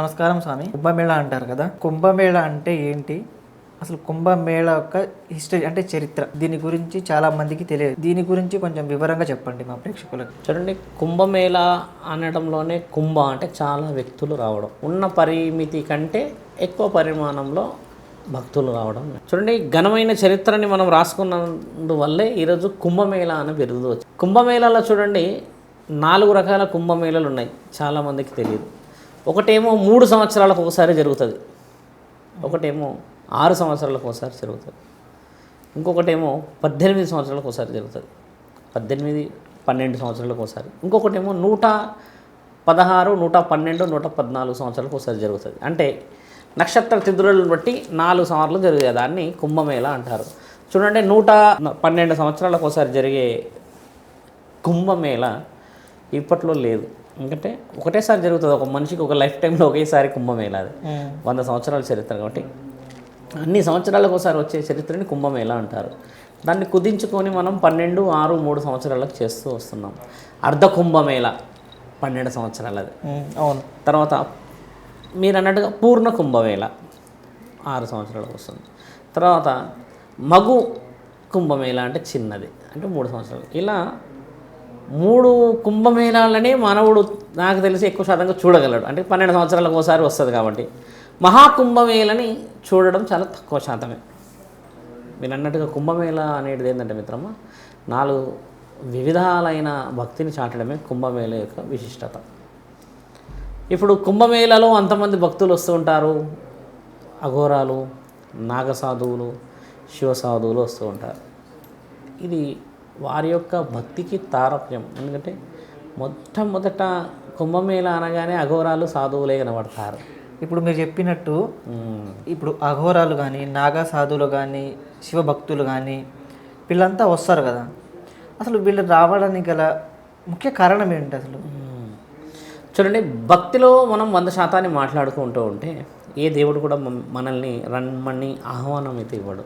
నమస్కారం స్వామి. కుంభమేళ అంటారు కదా? కుంభమేళ అంటే ఏంటి? అసలు కుంభమేళ యొక్క హిస్టరీ అంటే చరిత్ర. దీని గురించి చాలా మందికి తెలియదు. దీని గురించి కొంచెం వివరంగా చెప్పండి మా ప్రేక్షకులకు. చూడండి కుంభమేళ అనడంలోనే కుంభ అంటే చాలా వ్యక్తులు రావడం. ఉన్న పరిమితి కంటే ఎక్కువ పరిమాణంలో భక్తులు రావడం. చూడండి ఘనమైన చరిత్రని మనం రాసుకున్నందువల్లే ఈరోజు కుంభమేళ అని బిరుదు వచ్చింది. కుంభమేళాలో చూడండి నాలుగు రకాల కుంభమేళలు ఉన్నాయి. చాలామందికి తెలియదు. ఒకటేమో మూడు సంవత్సరాలకు ఒకసారి జరుగుతుంది. ఒకటేమో ఆరు సంవత్సరాలకు ఒకసారి జరుగుతుంది. ఇంకొకటేమో పద్దెనిమిది సంవత్సరాలకు ఒకసారి జరుగుతుంది. పద్దెనిమిది పన్నెండు సంవత్సరాలకు ఒకసారి. ఇంకొకటేమో నూట పదహారు నూట పన్నెండు నూట పద్నాలుగు సంవత్సరాలకు ఒకసారి జరుగుతుంది. అంటే నక్షత్ర తిథులను బట్టి నాలుగు సంవత్సరాలు జరిగే దాన్ని కుంభమేళ అంటారు. చూడండి నూట పన్నెండు సంవత్సరాలకు ఒకసారి జరిగే కుంభమేళ ఇప్పట్లో లేదు. ఎందుకంటే ఒకటేసారి జరుగుతుంది. ఒక మనిషికి ఒక లైఫ్ టైంలో ఒకేసారి కుంభమేళ అది వంద సంవత్సరాల చరిత్ర కాబట్టి అన్ని సంవత్సరాలకు ఒకసారి వచ్చే చరిత్రని కుంభమేళ అంటారు. దాన్ని కుదించుకొని మనం పన్నెండు ఆరు మూడు సంవత్సరాలకు చేస్తూ వస్తున్నాం. అర్ధ కుంభమేళ పన్నెండు సంవత్సరాలది. ఉమ్, అవును. తర్వాత మీరు అన్నట్టుగా పూర్ణ కుంభమేళ ఆరు సంవత్సరాలకు వస్తుంది. తర్వాత మగు కుంభమేళ అంటే చిన్నది. అంటే మూడు సంవత్సరాలు. ఇలా మూడు కుంభమేళాలనే మానవుడు నాకు తెలిసి ఎక్కువ శాతంగా చూడగలడు. అంటే పన్నెండు సంవత్సరాలకు ఒకసారి వస్తుంది కాబట్టి. మహాకుంభమేళని చూడడం చాలా తక్కువ శాతమే. మీరు అన్నట్టుగా కుంభమేళ అనేది ఏంటంటే మిత్రమా నాలుగు వివిధాలైన భక్తిని చాటడమే కుంభమేళ యొక్క విశిష్టత. ఇప్పుడు కుంభమేళలో అంతమంది భక్తులు వస్తూ ఉంటారు. అఘోరాలు నాగసాధువులు శివసాధువులు వస్తూ ఉంటారు. ఇది వారి యొక్క భక్తికి తారతమ్యం ఎందుకంటే మొట్టమొదట కుంభమేళ అనగానే అఘోరాలు సాధువులే కనబడతారు ఇప్పుడు మీరు చెప్పినట్టు. ఇప్పుడు అఘోరాలు కానీ నాగా సాధువులు కానీ శివభక్తులు కానీ వీళ్ళంతా వస్తారు కదా అసలు వీళ్ళు రావడానికి గల ముఖ్య కారణం ఏంటి అసలు. చూడండి భక్తిలో మనం వంద శాతాన్ని మాట్లాడుకుంటూ ఉంటే ఏ దేవుడు కూడా మనల్ని రమ్మని ఆహ్వానం అయితే ఇవ్వడు.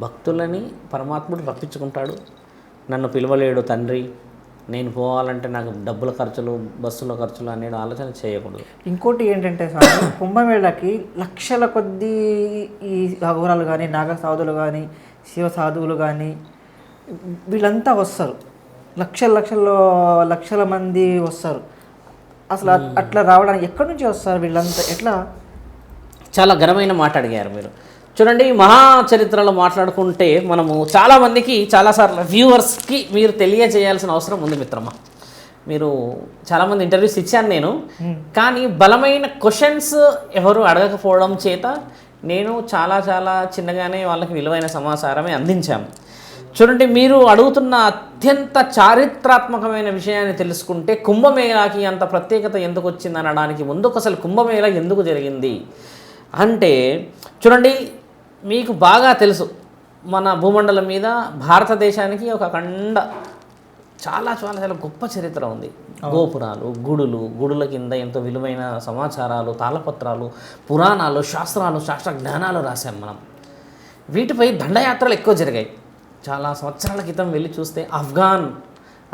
భక్తులని పరమాత్ముడు రప్పించుకుంటాడు నన్ను పిలవలేడు తండ్రి. నేను పోవాలంటే నాకు డబ్బుల ఖర్చులు బస్సుల ఖర్చులు అనేది ఆలోచన చేయకూడదు. ఇంకోటి ఏంటంటే స్వామి కుంభమేళకి లక్షల కొద్దీ ఈ అఘోరాలు కానీ నాగ సాధువులు కానీ శివ సాధువులు కానీ వీళ్ళంతా వస్తారు. లక్షల లక్షల్లో లక్షల మంది వస్తారు. అసలు అట్- అట్లా రావడానికి ఎక్కడి నుంచి వస్తారు వీళ్ళంతా? ఎట్లా? చాలా ఘనమైన మాట అడిగారు మీరు. చూడండి మహా చరిత్రలో మాట్లాడుకుంటే మనము చాలామందికి చాలాసార్లు వ్యూవర్స్కి మీరు తెలియజేయాల్సిన అవసరం ఉంది మిత్రమా. మీరు చాలామంది ఇంటర్వ్యూస్ ఇచ్చాను నేను. కానీ బలమైన క్వశ్చన్స్ ఎవరు అడగకపోవడం చేత నేను చాలా చాలా చిన్నగానే వాళ్ళకి విలువైన సమాచారమే అందించాము చూడండి మీరు అడుగుతున్న అత్యంత చారిత్రాత్మకమైన విషయాన్ని తెలుసుకుంటే కుంభమేళాకి అంత ప్రత్యేకత ఎందుకు వచ్చింది అనడానికి ముందుకు అసలు కుంభమేళ ఎందుకు జరిగింది? అంటే చూడండి మీకు బాగా తెలుసు. మన భూమండలం మీద భారతదేశానికి ఒక ఖండ చాలా చాలా చాలా గొప్ప చరిత్ర ఉంది. గోపురాలు గుడులు గుడుల కింద ఎంతో విలువైన సమాచారాలు తాళపత్రాలు పురాణాలు శాస్త్రాలు శాస్త్ర జ్ఞానాలు రాశాం మనం. వీటిపై దండయాత్రలు ఎక్కువ జరిగాయి. చాలా సంవత్సరాల క్రితం వెళ్ళి చూస్తే ఆఫ్ఘాన్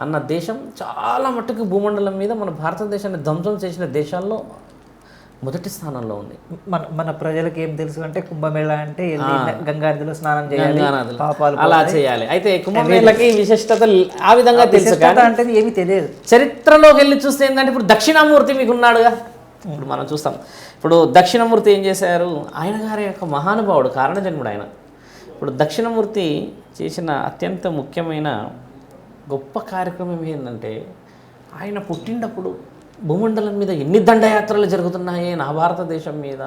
అన్న దేశం చాలా మట్టుకు భూమండలం మీద మన భారతదేశాన్ని ధ్వంసం చేసిన దేశాల్లో మొదటి స్థానంలో ఉంది. మన మన ప్రజలకు ఏం తెలుసు అంటే కుంభమేళ అంటే గంగానదిలో స్నానం చేయాలి. పాపాలు అలా చేయాలి. అయితే కుంభమేళకి విశిష్టత ఆ విధంగా తెలుసు అంటే ఏమీ తెలియదు. చరిత్రలోకి వెళ్ళి చూస్తే ఏంటంటే ఇప్పుడు దక్షిణామూర్తి మీకు ఉన్నాడుగా? ఇప్పుడు మనం చూస్తాం. ఇప్పుడు దక్షిణమూర్తి ఏం చేశారు? ఆయన గారి యొక్క మహానుభావుడు కారణజన్ముడు ఆయన. ఇప్పుడు దక్షిణమూర్తి చేసిన అత్యంత ముఖ్యమైన గొప్ప కార్యక్రమం ఏంటంటే ఆయన పుట్టినప్పుడు భూమండలం మీద ఎన్ని దండయాత్రలు జరుగుతున్నాయి? నా భారతదేశం మీద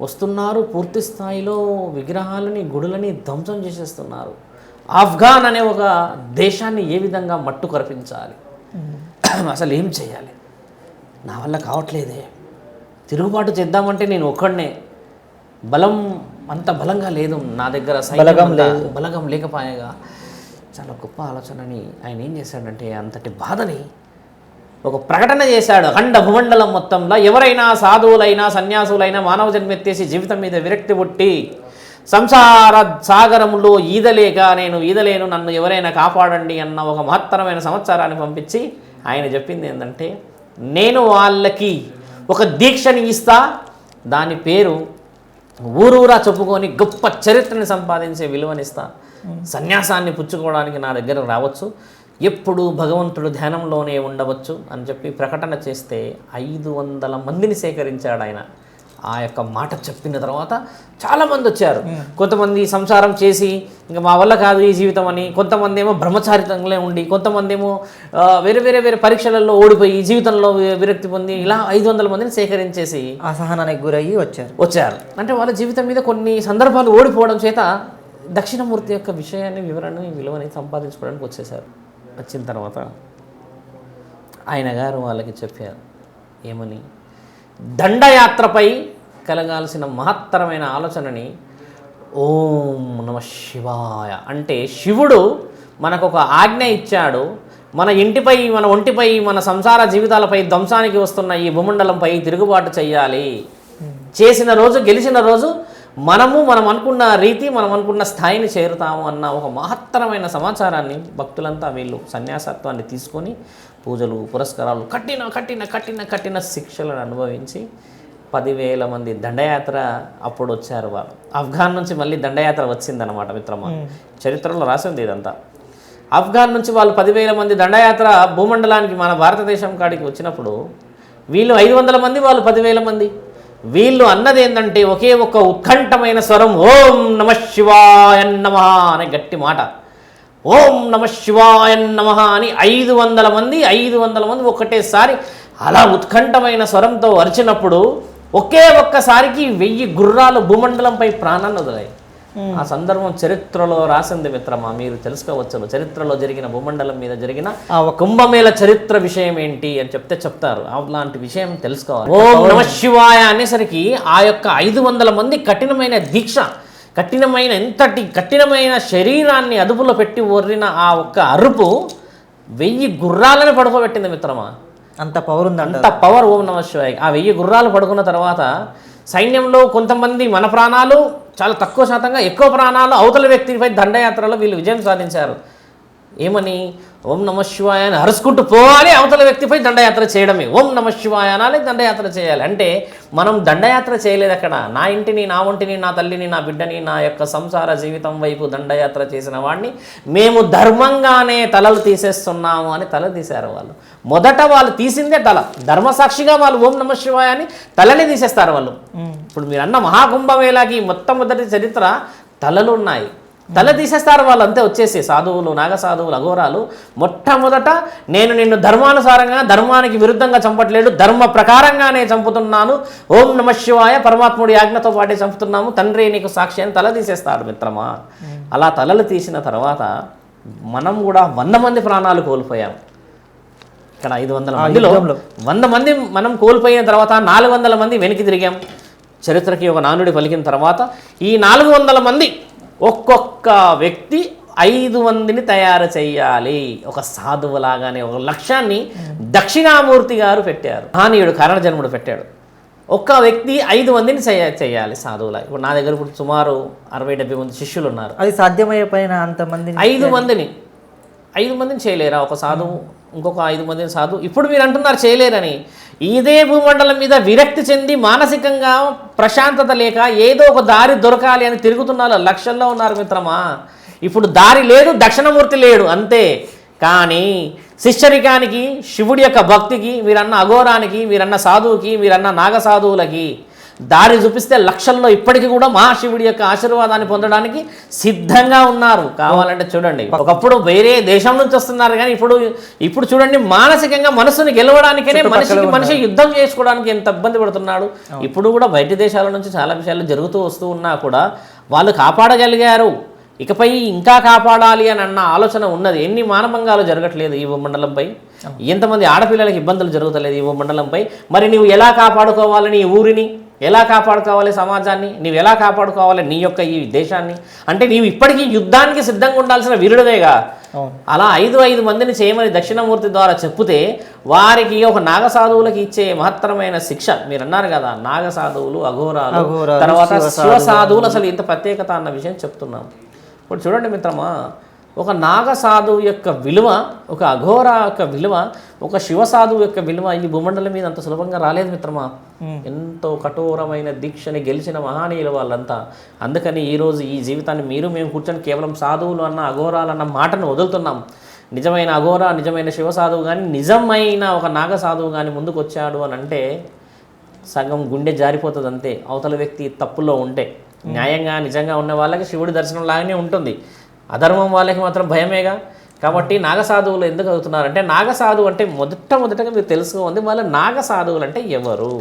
వస్తున్నారు పూర్తి స్థాయిలో విగ్రహాలని గుడులని ధ్వంసం చేసేస్తున్నారు. ఆఫ్ఘాన్ అనే ఒక దేశాన్ని ఏ విధంగా మట్టు కరిపించాలి? అసలు ఏం చేయాలి? నా వల్ల కావట్లేదే. తిరుగుబాటు చేద్దామంటే నేను ఒక్కడనే. బలం అంత బలంగా లేదు నా దగ్గర బలగం బలగం లేకపోయాగా చాలా గొప్ప ఆలోచనని ఆయన ఏం చేశాడంటే అంతటి బాధని ఒక ప్రకటన చేశాడు అఖండ భూమండలం మొత్తంలో. ఎవరైనా సాధువులైనా సన్యాసులైనా మానవ జన్మెత్తేసి జీవితం మీద విరక్తి పుట్టి సంసార సాగరంలో ఈదలేక నేను ఈదలేను నన్ను ఎవరైనా కాపాడండి అన్న ఒక మహత్తరమైన సంవత్సరాన్ని పంపించి ఆయన చెప్పింది ఏంటంటే నేను వాళ్ళకి ఒక దీక్షని ఇస్తా దాని పేరు ఊరూరా చెప్పుకొని గొప్ప చరిత్రని సంపాదించే విలువనిస్తా సన్యాసాన్ని పుచ్చుకోవడానికి నా దగ్గర రావచ్చు. ఎప్పుడు భగవంతుడు ధ్యానంలోనే ఉండవచ్చు అని చెప్పి ప్రకటన చేస్తే ఐదు వందల మందిని సేకరించాడు ఆయన. ఆ యొక్క మాట చెప్పిన తర్వాత చాలామంది వచ్చారు. కొంతమంది సంసారం చేసి ఇంకా మా వల్ల కాదు ఈ జీవితం అని కొంతమంది ఏమో బ్రహ్మచారితంలో ఉండి కొంతమంది ఏమో వేరే వేరే వేరే పరీక్షలలో ఓడిపోయి జీవితంలో విరక్తి పొంది ఇలా ఐదు వందల మందిని సేకరించేసి అసహనానికి గురయ్యి వచ్చారు. వచ్చారు. అంటే వాళ్ళ జీవితం మీద కొన్ని సందర్భాలు ఓడిపోవడం చేత దక్షిణమూర్తి యొక్క విషయాన్ని వివరణని విలువని సంపాదించుకోవడానికి వచ్చేసారు. వచ్చిన తర్వాత ఆయన గారు వాళ్ళకి చెప్పారు ఏమని? దండయాత్రపై కలగాల్సిన మహత్తరమైన ఆలోచనని ఓం నమ శివాయ అంటే శివుడు మనకు ఒక ఆజ్ఞ ఇచ్చాడు మన ఇంటిపై మన ఒంటిపై మన సంసార జీవితాలపై ధ్వంసానికి వస్తున్న ఈ భూమండలంపై తిరుగుబాటు చేయాలి చేసిన రోజు గెలిచిన రోజు మనము మనం అనుకున్న రీతి మనం అనుకున్న స్థాయిని చేరుతాము అన్న ఒక మహత్తరమైన సమాచారాన్ని భక్తులంతా వీళ్ళు సన్యాసత్వాన్ని తీసుకొని పూజలు పురస్కారాలు కట్టిన కట్టిన కట్టిన కట్టిన శిక్షలను అనుభవించి పదివేల మంది దండయాత్ర అప్పుడు వచ్చారు వాళ్ళు ఆఫ్ఘాన్ నుంచి మళ్ళీ దండయాత్ర వచ్చిందన్నమాట మిత్రమా. చరిత్రలో రాసింది ఇదంతా. ఆఫ్ఘాన్ నుంచి వాళ్ళు పదివేల మంది దండయాత్ర భూమండలానికి మన భారతదేశం కాడికి వచ్చినప్పుడు వీళ్ళు ఐదు వందల మంది వాళ్ళు పదివేల మంది. వీళ్ళు అన్నది ఏంటంటే ఒకే ఒక్క ఉత్కంఠమైన స్వరం ఓం నమ శివాయ నమ అనే గట్టి మాట. ఓం నమ శివాయ నమ అని ఐదు వందల మంది ఐదు వందల మంది ఒకటేసారి అలా ఉత్కంఠమైన స్వరంతో అరిచినప్పుడు ఒకే ఒక్కసారికి వెయ్యి గుర్రాలు భూమండలంపై ప్రాణాన్ని వదిలాయి. ఆ సందర్భం చరిత్రలో రాసింది మిత్రమా? మీరు తెలుసుకోవచ్చు చరిత్రలో జరిగిన భూమండలం మీద జరిగిన కుంభమేళ చరిత్ర విషయం ఏంటి అని చెప్తే చెప్తారు. అలాంటి విషయం తెలుసుకోవాలి. ఓం నమ శివాయ అనేసరికి ఆ యొక్క ఐదు వందల మంది కఠినమైన దీక్ష కఠినమైన ఎంతటి కఠినమైన శరీరాన్ని అదుపులో పెట్టి ఒర్రిన ఆ ఒక్క అరుపు వెయ్యి గుర్రాలను పడుకోబెట్టింది మిత్రమా? అంత పవర్ ఉందంట అంత పవర్ ఓం నమ శివాయ. ఆ వెయ్యి గుర్రాలు పడుకున్న తర్వాత సైన్యంలో కొంతమంది మన ప్రాణాలు చాలా తక్కువ శాతంగా ఎక్కువ ప్రాణాలు అవతల వ్యక్తిపై దండయాత్రలో వీళ్ళు విజయం సాధించారు. ఏమని? ఓం నమ శివాయ అని అరుచుకుంటూ పోవాలి అవతల వ్యక్తిపై దండయాత్ర చేయడమే. ఓం నమ శివాయ అనాలి దండయాత్ర చేయాలి. అంటే మనం దండయాత్ర చేయలేదు అక్కడ నా ఇంటిని నా ఒంటిని నా తల్లిని నా బిడ్డని నా యొక్క సంసార జీవితం వైపు దండయాత్ర చేసిన వాడిని మేము ధర్మంగానే తలలు తీసేస్తున్నాము అని తల తీశారు వాళ్ళు. మొదట వాళ్ళు తీసిందే తల. ధర్మసాక్షిగా వాళ్ళు ఓం నమ శివాయ అని తలని తీసేస్తారు వాళ్ళు. ఇప్పుడు మీరు అన్న మహాకుంభమేళాకి మొట్టమొదటి చరిత్ర తలలు ఉన్నాయి. తల తీసేస్తారు వాళ్ళు అంతే వచ్చేసి సాధువులు నాగ సాధువులు అఘోరాలు. మొట్టమొదట నేను నిన్ను ధర్మానుసారంగా ధర్మానికి విరుద్ధంగా చంపట్లేదు ధర్మ ప్రకారంగానే చంపుతున్నాను. ఓం నమ శివాయ పరమాత్ముడి ఆజ్ఞతో పాటే చంపుతున్నాము. తండ్రి నీకు సాక్షి అని తల తీసేస్తాడు మిత్రమా అలా తలలు తీసిన తర్వాత మనం కూడా వంద మంది ప్రాణాలు కోల్పోయాం. ఇక్కడ ఐదు వందల మందిలో. వంద మంది మనం కోల్పోయిన తర్వాత నాలుగు వందల మంది వెనక్కి తిరిగాం. చరిత్రకి ఒక నానుడి పలికిన తర్వాత ఈ నాలుగు వందల మంది ఒక్కొక్క వ్యక్తి ఐదు మందిని తయారు చేయాలి. ఒక సాధువులాగానే ఒక లక్ష్యాన్ని దక్షిణామూర్తి గారు పెట్టారు. మహానీయుడు కారణజన్ముడు పెట్టాడు. ఒక్క వ్యక్తి ఐదు మందిని చేయ- చేయాలి సాధువులా. ఇప్పుడు నా దగ్గర ఇప్పుడు సుమారు అరవై డెబ్బై మంది శిష్యులు ఉన్నారు. అది సాధ్యమయ్యే పైన అంతమంది ఐదు మందిని ఐదు మందిని చేయలేరా? ఒక సాధువు ఇంకొక ఐదు మందిని సాధువు ఇప్పుడు మీరు అంటున్నారు చేయలేరని. ఇదే భూమండలం మీద విరక్తి చెంది మానసికంగా ప్రశాంతత లేక ఏదో ఒక దారి దొరకాలి అని తిరుగుతున్నారు. లక్షల్లో ఉన్నారు మిత్రమా. ఇప్పుడు దారి లేదు దక్షిణమూర్తి లేడు అంతే. కానీ శిష్యరికానికి శివుడి యొక్క భక్తికి మీరన్న అఘోరానికి మీరన్న సాధువుకి మీరన్న నాగ సాధువులకి దారి చూపిస్తే లక్షల్లో ఇప్పటికీ కూడా మహాశివుడి యొక్క ఆశీర్వాదాన్ని పొందడానికి సిద్ధంగా ఉన్నారు. కావాలంటే చూడండి. ఒకప్పుడు వేరే దేశం నుంచి వస్తున్నారు కానీ ఇప్పుడు ఇప్పుడు చూడండి మానసికంగా మనసుని గెలవడానికనే మనిషికి మనిషి యుద్ధం చేసుకోవడానికి ఎంత ఇబ్బంది పడుతున్నాడు. ఇప్పుడు కూడా బయట దేశాల నుంచి చాలా విషయాలు జరుగుతూ వస్తూ ఉన్నా కూడా వాళ్ళు కాపాడగలిగారు. ఇకపై ఇంకా కాపాడాలి అని అన్న ఆలోచన ఉన్నది. ఎన్ని మానభంగాలు జరగట్లేదు ఈ మండలంపై ఎంతమంది ఆడపిల్లలకి ఇబ్బందులు జరుగుతలేదు ఈ మండలంపై మరి నువ్వు ఎలా కాపాడుకోవాలని ఈ ఊరిని? ఎలా కాపాడుకోవాలి సమాజాన్ని? నీవు ఎలా కాపాడుకోవాలి నీ యొక్క ఈ దేశాన్ని? అంటే నీవు ఇప్పటికీ యుద్ధానికి సిద్ధంగా ఉండాల్సిన వీరుడవేగా. అలా ఐదు ఐదు మందిని చేయమని దక్షిణమూర్తి ద్వారా చెప్తే వారికి ఒక నాగ సాధువులకు ఇచ్చే మహత్తరమైన శిక్ష. మీరు అన్నారు కదా నాగ సాధువులు అఘోరాలు తర్వాత శివ శివ సాధువులు అసలు ఇంత ప్రత్యేకత అన్న విషయం చెప్తున్నాం. ఇప్పుడు చూడండి మిత్రమా ఒక నాగ సాధువు యొక్క విలువ ఒక అఘోర యొక్క విలువ ఒక శివ సాధువు యొక్క విలువ ఈ భూమండలం మీద అంత సులభంగా రాలేదు మిత్రమా? ఎంతో కఠోరమైన దీక్షని గెలిచిన మహానీయులు వాళ్ళంతా. అందుకని ఈరోజు ఈ జీవితాన్ని మీరు మేము కూర్చొని కేవలం సాధువులు అన్న అఘోరాలు అన్న మాటను వదులుతున్నాం. నిజమైన అఘోర నిజమైన శివ సాధువు కానీ నిజమైన ఒక నాగ సాధువు కానీ ముందుకు వచ్చాడు అని అంటే సగం గుండె జారిపోతుంది అంతే అవతల వ్యక్తి తప్పులో ఉంటే. న్యాయంగా నిజంగా ఉన్న వాళ్ళకి శివుడి దర్శనం లాగానే ఉంటుంది. అధర్మం వాళ్ళకి మాత్రం భయమేగా. కాబట్టి నాగసాధువులు ఎందుకు అవుతున్నారంటే నాగసాధువు అంటే మొదట మొదటగా మీరు తెలుసుకోవాలి మళ్ళీ నాగసాధువులు అంటే ఎవరు?